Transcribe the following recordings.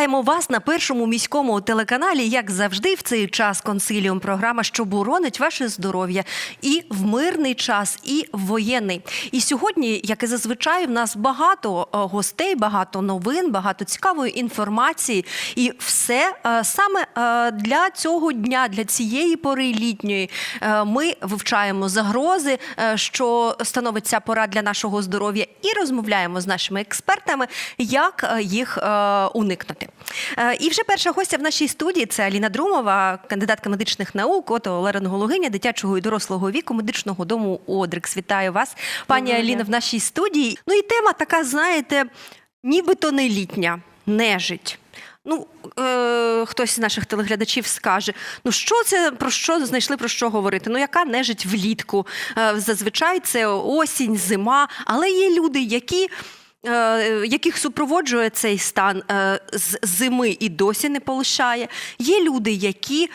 Вітаємо вас на першому міському телеканалі. Як завжди, в цей час консиліум програма, що боронить ваше здоров'я і в мирний час, і в воєнний. І сьогодні, як і зазвичай, в нас багато е, гостей, багато новин, багато цікавої інформації. І все е, саме е, для цього дня, для цієї пори літньої, ми вивчаємо загрози, що становить ця пора для нашого здоров'я, і розмовляємо з нашими експертами, як їх уникнути. Е, І вже перша гостя в нашій студії це Аліна Друмова, кандидатка медичних наук, отоларингологиня дитячого і дорослого віку медичного дому Одрикс. Вітаю вас, пані Доброго Аліна, в нашій студії. Ну і тема така, знаєте, нібито не літня, нежить. Ну, е, хтось з наших телеглядачів скаже: ну що це про що знайшли про що говорити? Ну, яка нежить влітку? Е, зазвичай це осінь, зима, але є люди, які. Е, Яких супроводжує цей стан е, з зими і досі не полишає. Є люди, які е,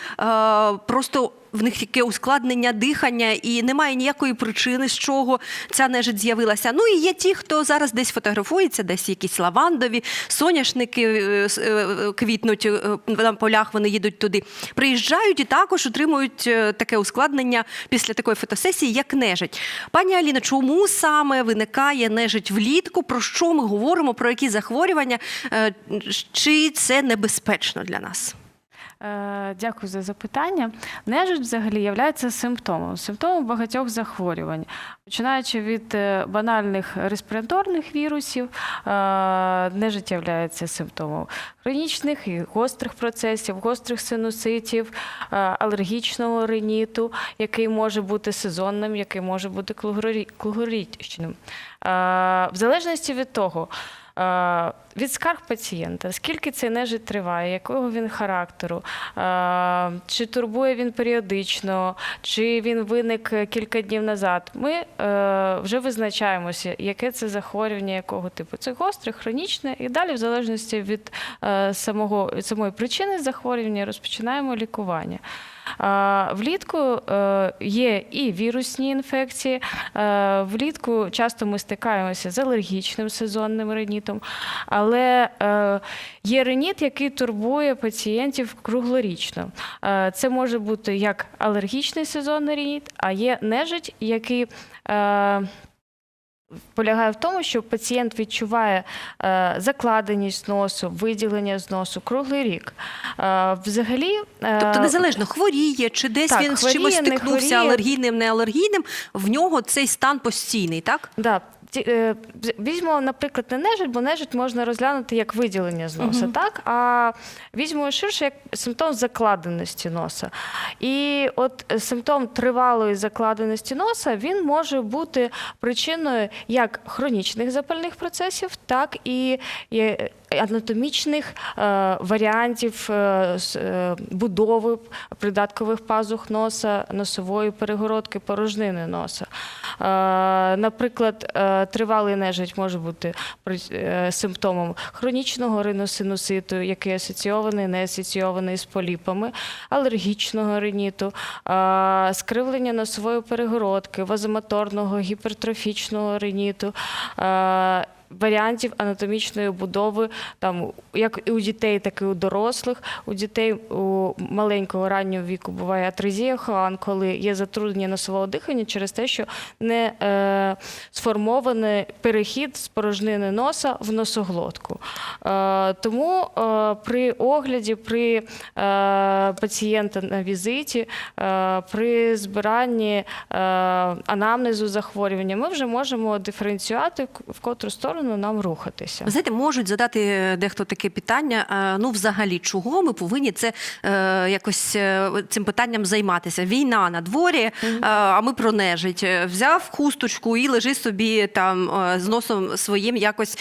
просто в них таке ускладнення дихання, і немає ніякої причини, з чого ця нежить з'явилася. Ну і є ті, хто зараз десь фотографується, десь якісь лавандові, соняшники е, е, квітнуть е, на полях, вони їдуть туди. Приїжджають і також отримують таке ускладнення після такої фотосесії, як нежить. Пані Аліна, чому саме виникає нежить влітку? Про що ми говоримо? Про які захворювання? Чи це небезпечно для нас? Е, Дякую за запитання. Нежить взагалі є симптомом, симптомом багатьох захворювань, починаючи від е, банальних респіраторних вірусів, е, нежить є симптомом хронічних і гострих процесів, гострих синуситів, алергічного риніту, який може бути сезонним, який може бути клугорі- клугорічним. В залежності від того. Від скарг пацієнта, скільки цей нежить триває, якого він характеру, чи турбує він періодично, чи він виник е, кілька днів назад. Ми е, вже визначаємося, яке це захворювання, якого типу. Це гостре, хронічне, і далі, в залежності від е, самого від самої причини захворювання, розпочинаємо лікування. Влітку е, є і вірусні інфекції. Е, Влітку часто ми стикаємося з алергічним сезонним ринітом, але е, є реніт, який турбує пацієнтів круглорічно. Це може бути як алергічний сезонний реніт, а є нежить, який полягає в тому, що пацієнт відчуває е, закладеність носу, виділення з носу круглий рік. Е, Взагалі, е, Тобто незалежно хворіє, чи десь так, він з чимось стикнувся не алергійним, неалергійним, в нього цей стан постійний, так? Да. Е, Візьмемо, наприклад, не нежить, бо нежить можна розглянути як виділення з носа, Мгм. так? А візьмемо ширше як симптом закладеності носа. І от симптом тривалої закладеності носа він може бути причиною як хронічних запальних процесів, так і анатомічних е, варіантів е, е, будови придаткових пазух носа, носової перегородки, порожнини носа. Наприклад, тривалий нежить може бути симптомом хронічного риносинуситу, який асоційований, не асоційований з поліпами, алергічного риніту, скривлення носової перегородки, вазомоторного, гіпертрофічного риніту. Варіантів анатомічної будови, там як і у дітей, так і у дорослих. У дітей у маленького раннього віку буває атрезія Хоан, коли є затруднення носового дихання через те, що не е, сформований перехід з порожнини носа в носоглотку. Е, тому е, при огляді, при е, пацієнта на візиті, е, при збиранні е, анамнезу захворювання, ми вже можемо диференціювати, в котру сторону нам рухатися. Ви знаєте, можуть задати е, дехто таке питання. Ну, взагалі, чого ми повинні це е, якось е, цим питанням займатися? Війна на дворі, а ми про нежить. Взяв хусточку і лежи собі там з носом своїм, якось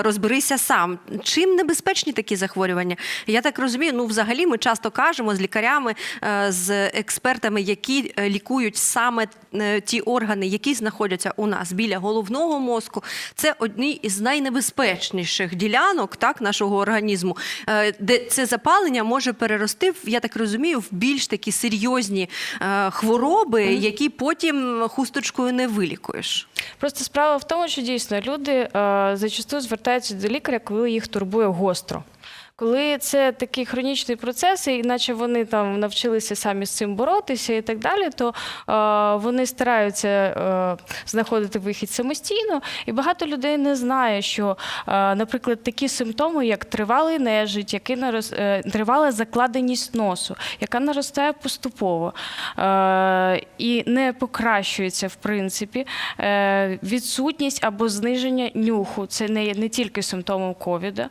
розберися сам. Чим небезпечні такі захворювання? Я так розумію. Ну, взагалі, ми часто кажемо з лікарями, з експертами, які лікують саме ті органи, які знаходяться у нас біля головного мозку. Це одні із найнебезпечніших ділянок так, нашого організму, е, де це запалення може перерости, я так розумію, в більш такі серйозні е, хвороби, які потім хусточкою не вилікуєш. Просто справа в тому, що дійсно люди е, зачасту звертаються до лікаря, коли їх турбує гостро. Коли це такий хронічний процес, і наче вони там навчилися самі з цим боротися і так далі, то е, вони стараються е, знаходити вихід самостійно. І багато людей не знає, що, е, наприклад, такі симптоми, як тривалий нежить, який нарос, е, тривала закладеність носу, яка наростає поступово е, і не покращується, в принципі, е, відсутність або зниження нюху. Це не, не тільки симптомом ковіда.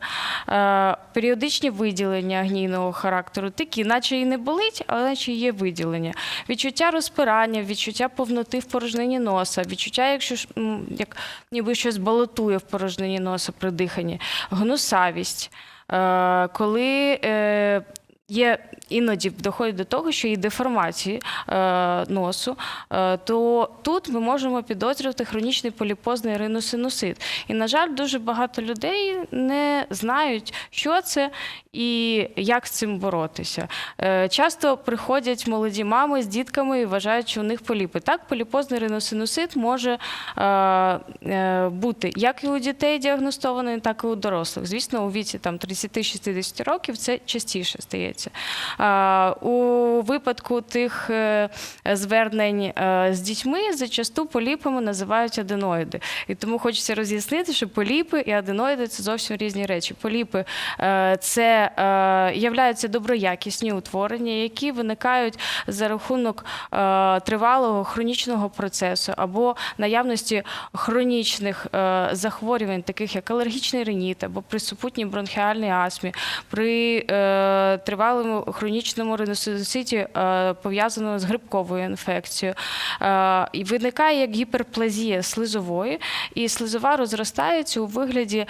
Е, періодичні виділення гнійного характеру, такі, наче і не болить, але наче є виділення. Відчуття розпирання, відчуття повноти в порожнині носа, відчуття, якщо як ніби щось балотує в порожнині носа при диханні, гнусавість. Е, коли е, є іноді доходить до того, що і деформації е, носу, е, то тут ми можемо підозрювати хронічний поліпозний риносинусит. І, на жаль, дуже багато людей не знають, що це і як з цим боротися. Е, часто приходять молоді мами з дітками і вважають, що у них поліпи. Так, поліпозний риносинусит може е, е, бути як і у дітей діагностований, так і у дорослих. Звісно, у віці там 30-60 років це частіше стається. А, У випадку тих е, звернень е, з дітьми зачасту поліпами називають аденоїди. І тому хочеться роз'яснити, що поліпи і аденоїди це зовсім різні речі. Поліпи е, це являються доброякісні утворення, які виникають за рахунок тривалого хронічного процесу або наявності хронічних захворювань, таких як алергічний риніт або при супутній бронхіальній астмі, при е, тривалому хронічному риносинуситі, е, пов'язаному з грибковою інфекцією. Е, і виникає як гіперплазія слизової, і слизова розростається у вигляді е,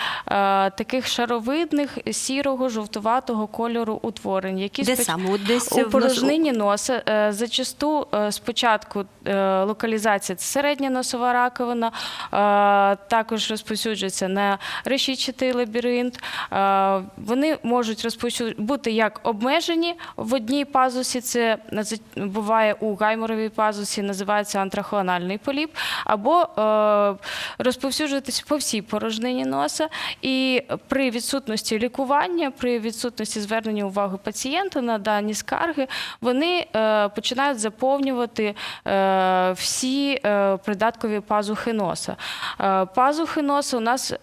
таких шаровидних сірого жовтуватого кольору утворень, які Де саме? Десь у порожнині носа зачасту спочатку локалізація це середня носова раковина, також розповсюджується на решітчатий лабіринт. Вони можуть розповсюд... бути як обмежені в одній пазусі, це буває у гайморовій пазусі, називається антрахоанальний поліп, або е, розповсюджуватися по всій порожнині носа. І при відсутності лікування, при відсутності звернення уваги пацієнта на дані скарги, вони е, починають заповнювати е, всі придаткові пазухи носа. Пазухи носа у нас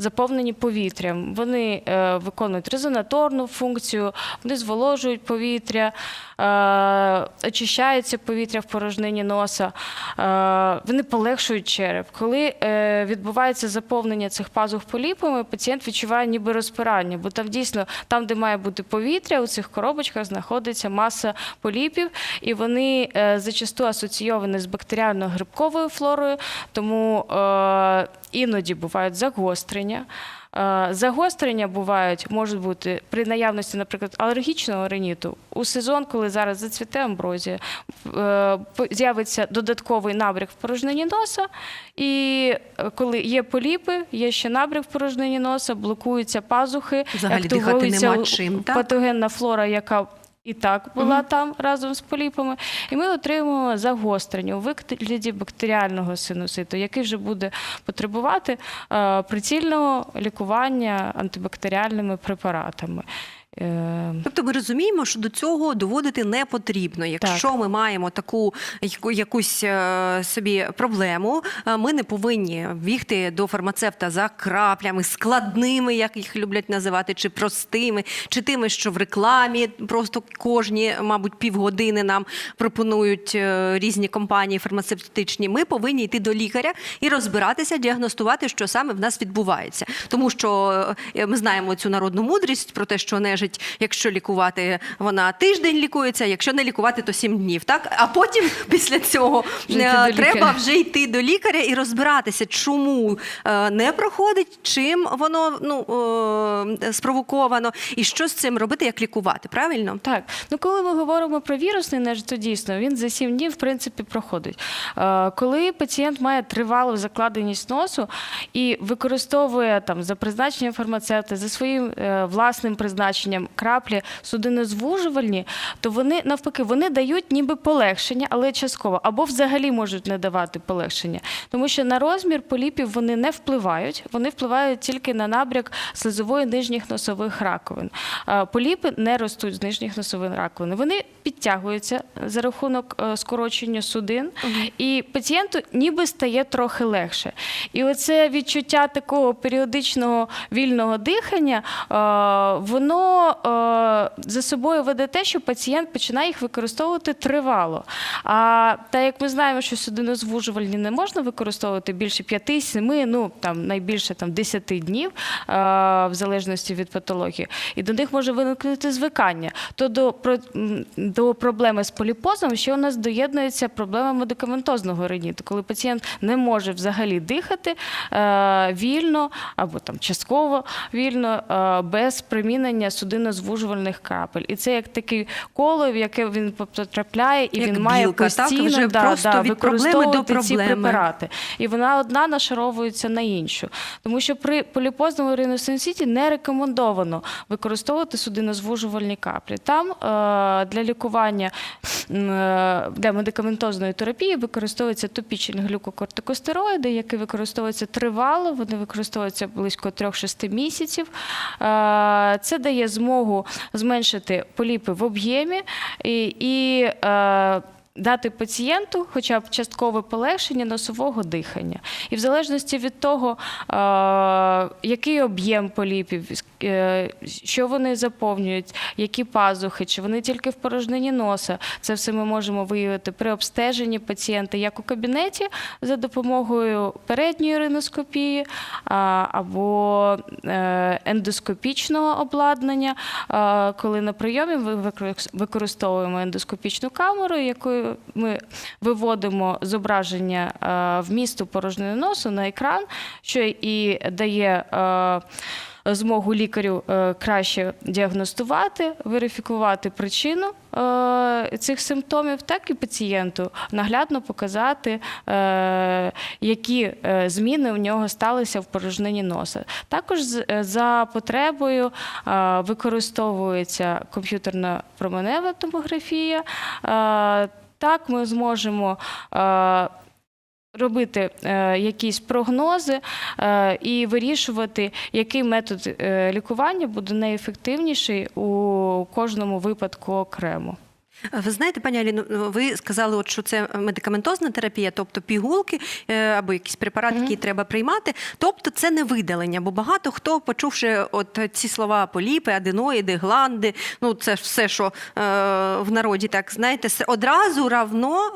заповнені повітрям. Вони е, виконують резонаторну функцію, вони зволожують повітря, е, очищається повітря в порожнині носа, е, вони полегшують череп. Коли відбувається заповнення цих пазух поліпами, пацієнт відчуває ніби розпирання, бо там дійсно, там, де має бути повітря, у цих коробочках знаходиться маса поліпів, і вони зачасту асоційовані з бактеріально-грибковою флорою, тому іноді бувають загострення. Е, Загострення бувають, можуть бути при наявності, наприклад, алергічного риніту у сезон, коли зараз зацвіте амброзія, е, з'явиться додатковий набряк в порожнині носа, і е, коли є поліпи, є ще набряк в порожнині носа, блокуються пазухи, Взагалі активується нема чим, патогенна флора, яка і так була там разом з поліпами, і ми отримуємо загострення у вигляді бактеріального синуситу, який вже буде потребувати е, прицільного лікування антибактеріальними препаратами. Е, Тобто ми розуміємо, що до цього доводити не потрібно. Якщо ми маємо таку яку- якусь е, собі проблему, е, ми не повинні бігти до фармацевта за краплями, складними, як їх люблять називати, чи простими, чи тими, що в рекламі просто кожні, мабуть, півгодини нам пропонують різні компанії фармацевтичні. Ми повинні йти до лікаря і розбиратися, діагностувати, що саме в нас відбувається. Тому що ми знаємо цю народну мудрість про те, що нежить, якщо лікувати, вона тиждень лікується, якщо не лікувати, то сім днів. Так а потім після цього е, треба вже йти до лікаря і розбиратися, чому е, не проходить, чим воно ну е, спровоковано, і що з цим робити, як лікувати. Правильно? Так, ну коли ми говоримо про вірусний нежить, то дійсно він за 7 днів в принципі проходить. Коли пацієнт має тривалу закладеність носу і використовує там за призначенням фармацевта, за своїм власним призначенням використанням краплі судинозвужувальні, то вони навпаки вони дають ніби полегшення, але частково, або взагалі можуть не давати полегшення, тому що на розмір поліпів вони не впливають, вони впливають тільки на набряк слизової нижніх носових раковин. Поліпи не ростуть з нижніх носових раковин. Вони підтягуються за рахунок е, скорочення судин, і пацієнту ніби стає трохи легше. І оце відчуття такого періодичного вільного дихання, е, воно е, за собою веде те, що пацієнт починає їх використовувати тривало. А та як ми знаємо, що судинозвужувальні не можна використовувати більше 5-7, ну там найбільше там 10 днів, е, в залежності від патології, і до них може виникнути звикання. То до, до проблеми з поліпозом ще у нас доєднується проблема медикаментозного риніту, коли пацієнт не може взагалі дихати е, вільно або там частково вільно без примінення судинозвужувальних крапель. І це як таке коло, в яке він потрапляє, і Як він має білка, так? постійно Вже да, просто да, від проблеми до використовувати ці препарати. І вона одна нашаровується на іншу. Тому що при поліпозному риносинусіті не рекомендовано використовувати судинозвужувальні каплі. Там е, для лікування е, для медикаментозної терапії використовуються топічні глюкокортикостероїди, які використовуються тривало, вони використовуються близько 3-6 місяців. Е, Це дає змогу зменшити поліпи в об'ємі. І, і е, дати пацієнту хоча б часткове полегшення носового дихання. І в залежності від того, який об'єм поліпів, е, що вони заповнюють, які пазухи, чи вони тільки в порожнині носа, це все ми можемо виявити при обстеженні пацієнта як у кабінеті за допомогою передньої риноскопії або е, ендоскопічного обладнання, коли на прийомі ми використовуємо ендоскопічну камеру, якою ми виводимо зображення е, вмісту порожнини носу на екран, що і дає. е, Змогу лікарю е, краще діагностувати, верифікувати причину цих симптомів, так і пацієнту наглядно показати, які зміни у нього сталися в порожнині носа. Також за потребою використовується комп'ютерна променева томографія. Так, ми зможемо. е, Робити е, якісь прогнози е, і вирішувати, який метод лікування буде найефективніший у кожному випадку окремо. Ви знаєте, пані Аліно, ви сказали, от, що це медикаментозна терапія, тобто пігулки е, або якісь препарати, які треба приймати. Тобто це не видалення, бо багато хто, почувши от ці слова поліпи, аденоїди, гланди, ну це ж все, що е, в народі, так знаєте, одразу равно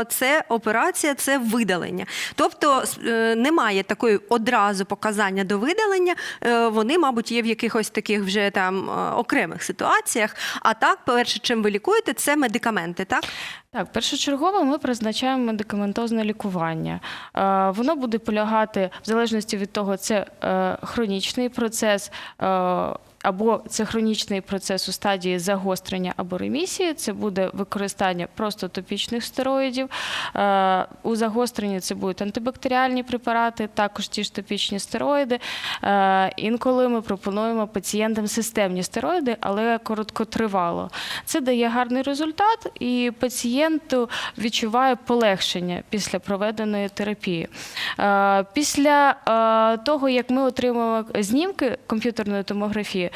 е, це операція, це видалення. Тобто е, немає такої одразу показання до видалення. Е, вони, мабуть, є в якихось таких вже там е, окремих ситуаціях. А так, перше, чим ви лікуєте, це медикаменти, так? Так, першочергово ми призначаємо медикаментозне лікування. Е, Воно буде полягати в залежності від того, це е, хронічний процес. Або це хронічний процес у стадії загострення або ремісії, це буде використання просто топічних стероїдів. Е, У загостренні це будуть антибактеріальні препарати, також ті ж топічні стероїди. Е, Інколи ми пропонуємо пацієнтам системні стероїди, але короткотривало. Це дає гарний результат, і пацієнту відчуває полегшення після проведеної терапії. Е, Після того, як ми отримуємо знімки комп'ютерної томографії,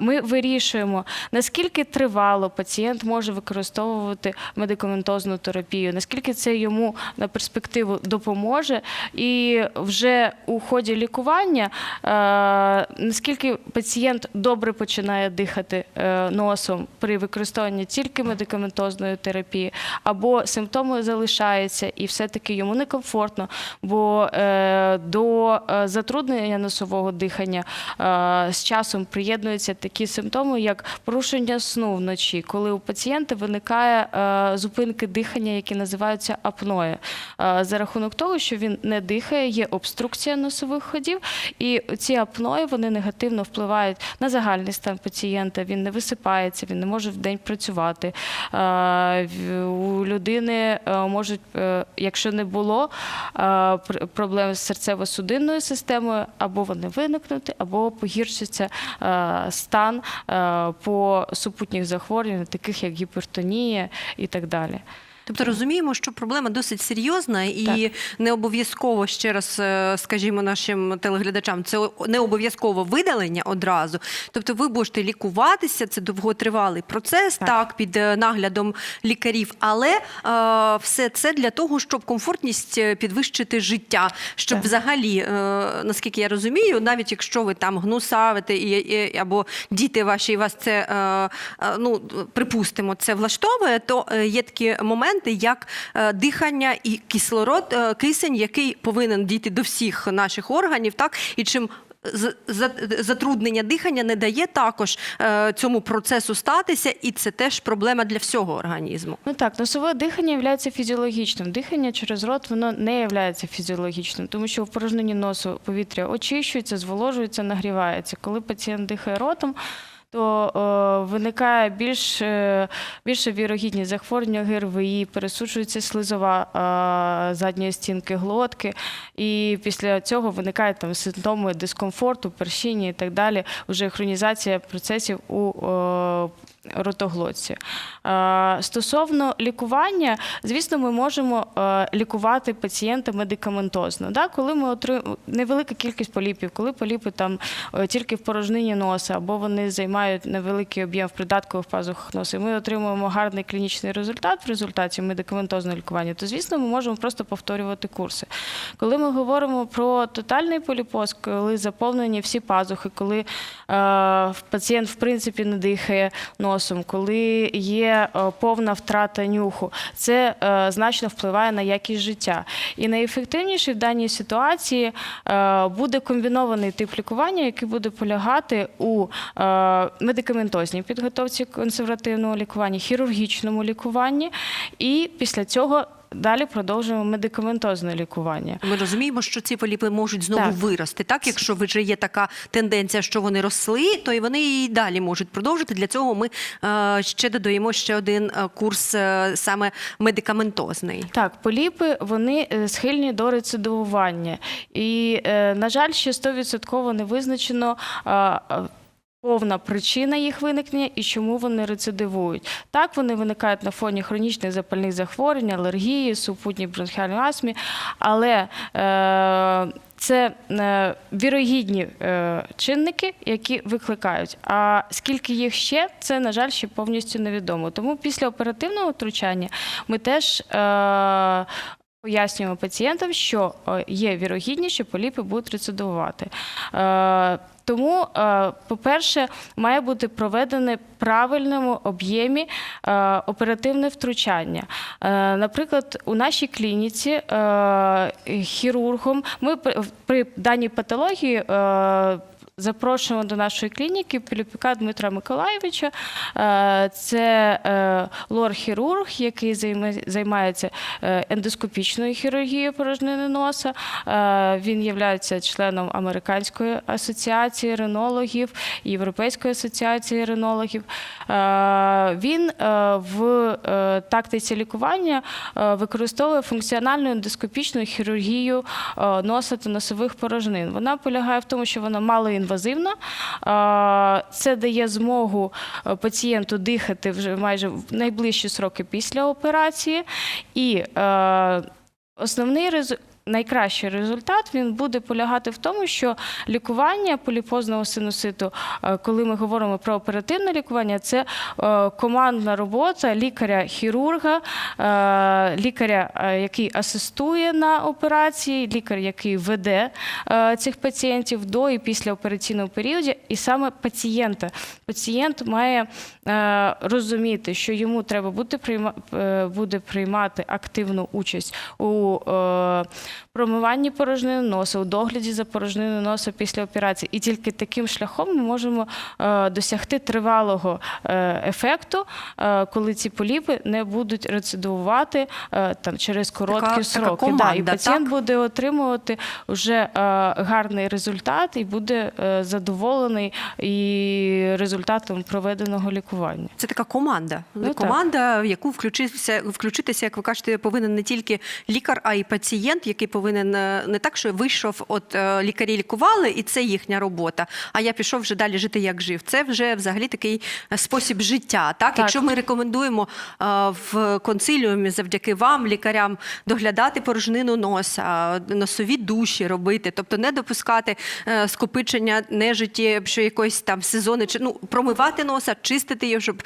ми вирішуємо, наскільки тривало пацієнт може використовувати медикаментозну терапію, наскільки це йому на перспективу допоможе, і вже у ході лікування, е, наскільки пацієнт добре починає дихати е, носом при використанні тільки медикаментозної терапії, або симптоми залишаються, і все-таки йому некомфортно, бо е, до е, затруднення носового дихання е, з часом приєднуються такі симптоми, як порушення сну вночі, коли у пацієнта виникає е, зупинки дихання, які називаються апноє, е, за рахунок того, що він не дихає, є обструкція носових ходів, і ці апної вони негативно впливають на загальний стан пацієнта. Він не висипається, він не може в день працювати. Е, У людини е, можуть, е, якщо не було е, пр- проблем з серцево-судинною системою, або вони виникнути, або погіршиться е, е, стан е, по супутніх захворювань, таких як гіпертонія і так далі. Тобто розуміємо, що проблема досить серйозна і не обов'язково ще раз е, скажімо нашим телеглядачам, це не обов'язково видалення одразу. Тобто, ви будете лікуватися, це довготривалий процес, так, Так. під е, наглядом лікарів, але е, все це для того, щоб комфортність е, підвищити життя, щоб Так. взагалі, е, наскільки я розумію, навіть якщо ви там гнусавите і, і або діти ваші і вас це е, е, ну припустимо, це влаштовує, то є такі моменти, як е, дихання і кислород, е, кисень, який повинен дійти до всіх наших органів, так і чим. Затруднення дихання не дає також е, цьому процесу статися, і це теж проблема для всього організму. Ну так, носове дихання є фізіологічним. Дихання через рот воно не є фізіологічним, тому що в порожнині носу повітря очищується, зволожується, нагрівається. Коли пацієнт дихає ротом, то е, виникає більш, е, більша вірогідність захворювання ГРВІ, пересушується слизова е, задньої стінки глотки, і після цього виникають там симптоми дискомфорту, першіння і так далі, вже хронізація процесів у ротоглотці. Е, Стосовно лікування, звісно, ми можемо е, лікувати пацієнта медикаментозно. Да? Коли ми отримуємо невелика кількість поліпів, коли поліпи там е, тільки в порожнині носа, або вони займають невеликий об'єм в придаткових пазухах носа, і ми отримуємо гарний клінічний результат в результаті медикаментозного лікування, то звісно, ми можемо просто повторювати курси. Коли ми говоримо про тотальний поліпоз, коли заповнені всі пазухи, коли е, пацієнт в принципі не дихає носом, коли є е, повна втрата нюху, це е, значно впливає на якість життя. І найефективніший в даній ситуації е, буде комбінований тип лікування, який буде полягати у медикаментозній підготовці консервативного лікування, хірургічному лікуванні, і після цього. Далі продовжуємо медикаментозне лікування. Ми розуміємо, що ці поліпи можуть знову Так. вирости. Так, якщо вже є така тенденція, що вони росли, то і вони і далі можуть продовжити. Для цього ми е, ще додаємо ще один е, курс е, саме медикаментозний. Так, поліпи вони е, схильні до рецидивування. І, е, на жаль, ще 100% не визначено. а, Повна причина їх виникнення і чому вони рецидивують. Так, вони виникають на фоні хронічних запальних захворювань, алергії, супутній бронхіальної астмі, але е, це е, вірогідні е, чинники, які викликають. А скільки їх ще, це, на жаль, ще повністю невідомо. Тому після оперативного втручання ми теж. Е, Пояснюємо пацієнтам, що е, є вірогідність, що поліпи будуть рецидивувати. Е, Тому, е, по-перше, має бути проведене правильному об'ємі е, оперативне втручання. Е, Наприклад, у нашій клініці хірургом ми при даній патології. Запрошуємо до нашої клініки Піліпіка Дмитра Миколаєвича. Е, Це е, лор-хірург, який займається е, ендоскопічною хірургією порожнини носа. Він є членом Американської асоціації ринологів, Європейської асоціації ринологів. Е, Він в тактиці лікування використовує функціональну ендоскопічну хірургію носа та носових порожнин. Вона полягає в тому, що вона малоінвазивна. Е, Це дає змогу е, пацієнту дихати вже майже в найближчі сроки після операції. І е, основний результат. Найкращий результат він буде полягати в тому, що лікування поліпозного синуситу, е, коли ми говоримо про оперативне лікування, це е, командна робота лікаря-хірурга, е, лікаря, який асистує на операції, лікар, який веде цих пацієнтів до і після операційного періоду, і саме пацієнта. Пацієнт має розуміти, що йому треба буде приймати активну участь у промиванні порожнини носа, у догляді за порожниною носа після операції. І тільки таким шляхом ми можемо е, досягти тривалого е, ефекту, е, коли ці поліпи не будуть рецидивувати е, там через короткі така сроки. да, і пацієнт так? буде отримувати вже гарний результат і буде задоволений і результатом проведеного лікування. Це така команда. Ну, так. команда, в яку включитися, включитися, як ви кажете, повинен не тільки лікар, а й пацієнт, який який повинен е, не так, що вийшов, от е, лікарі лікували, і це їхня робота. А я пішов вже далі жити, як жив. Це вже взагалі такий е, спосіб життя. Так, Так. якщо ми рекомендуємо в консиліумі завдяки вам, лікарям, доглядати порожнину носа, носові душі робити, тобто не допускати скопичення нежиті, що якоїсь там сезони, чи ну промивати носа, чистити його, щоб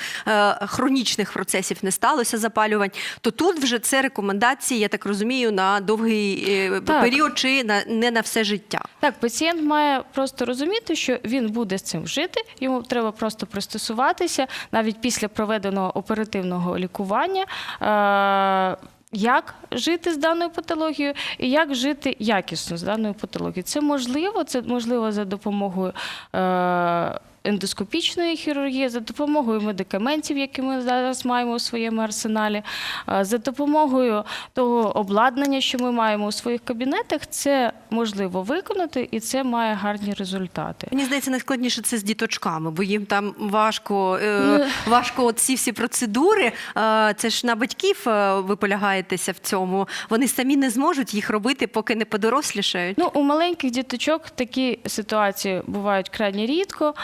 хронічних процесів не сталося запалювань. То тут вже це рекомендації, я так розумію, на довгий Так. період чи на не на все життя. Так, пацієнт має просто розуміти, що він буде з цим жити. Йому треба просто пристосуватися навіть після проведеного оперативного лікування. Е- як жити з даною патологією і як жити якісно з даною патологією. Це можливо, це можливо за допомогою е- ендоскопічної хірургії, за допомогою медикаментів, які ми зараз маємо у своєму арсеналі, е, за допомогою того обладнання, що ми маємо у своїх кабінетах, це можливо виконати, і це має гарні результати. Мені здається, найскладніше це з діточками, бо їм там важко, е, Ну. важко от ці всі процедури. Е, це ж на батьків ви полягаєтеся в цьому. Вони самі не зможуть їх робити, поки не подорослішають. Ну, у маленьких діточок такі ситуації бувають крайні рідко.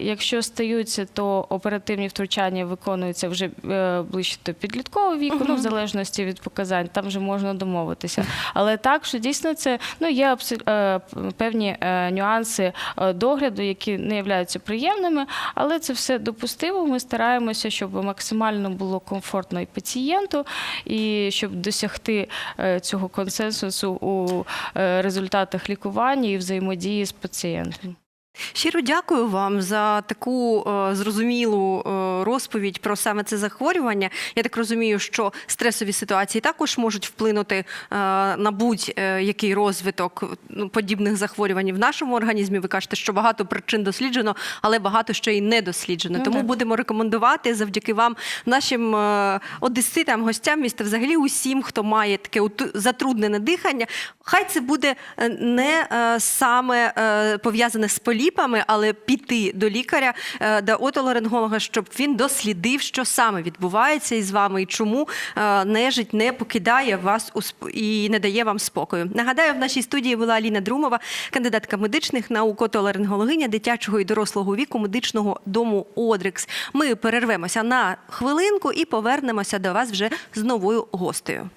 Якщо стаються, то оперативні втручання виконуються вже е, ближче до підліткового віку, ну в залежності від показань, там вже можна домовитися. Але так, що дійсно це ну є е, певні е, нюанси догляду, які не являються приємними, але це все допустимо. Ми стараємося, щоб максимально було комфортно і пацієнту, і щоб досягти цього консенсусу у результатах лікування і взаємодії з пацієнтом. Щиро дякую вам за таку е, зрозумілу е, розповідь про саме це захворювання. Я так розумію, що стресові ситуації також можуть вплинути е, на будь-який розвиток ну, подібних захворювань в нашому організмі. Ви кажете, що багато причин досліджено, але багато що і не досліджено. Ну, Тому так. будемо рекомендувати завдяки вам нашим е, одеситам, гостям міста, взагалі усім, хто має таке затруднене дихання. Хай це буде е, не е, саме е, пов'язане з поліпами, але піти до лікаря, е, до отоларинголога, щоб він дослідив, що саме відбувається із вами і чому е, нежить не покидає вас і не дає вам спокою. Нагадаю, в нашій студії була Аліна Друмова, кандидатка медичних наук, отоларингологиня дитячого і дорослого віку медичного дому Одрикс. Ми перервемося на хвилинку і повернемося до вас вже з новою гостею.